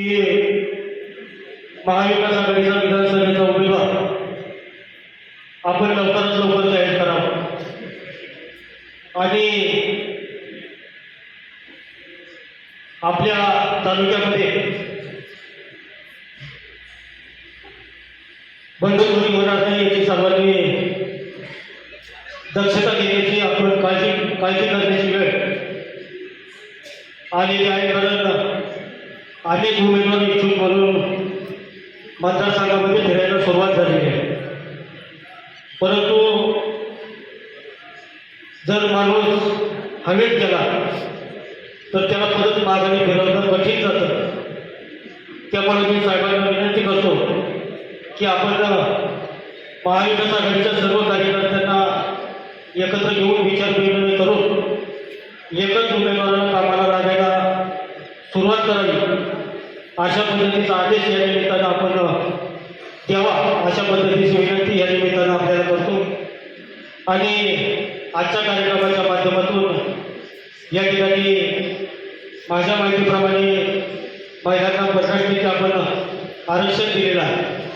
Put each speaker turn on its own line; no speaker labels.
की महाविकास आघाडीचा विधानसभेचा उमेदवार. आपण लवकरात लवकर जाहीर करावा. आणि आपल्या तालुक्यामध्ये बंडखोरी होणार नाही याची सर्वांनी दक्षता घेण्याची आपण काळजी काळजी करण्याची वेळ आलेली आहे. कारण अनेक उमेदवार इच्छुक म्हणून मतदारसंघामध्ये फिरायला सुरुवात झालेली आहे. परंतु जर माणूस हवेत गेला तर त्याला परत माघारी फिरवणं कठीण जातं. त्यामुळे मी साहेबांना विनंती करतो की आपण महाविकास आघाडीच्या सर्व कार्यकर्त्यांना एकत्र घेऊन विचारविनिमय करून एकच उमेदवाराला कामाला लागायला सुरुवात करावी. अशा पद्धतीचा आदेश या निमित्तानं आपण द्यावा. अशा पद्धतीची विनंती या निमित्तानं आपल्याला करतो. आणि आजच्या कार्यक्रमाच्या माध्यमातून या ठिकाणी माझ्या माहितीप्रमाणे महिलांना पन्नास आपण आरक्षण दिलेलं आहे.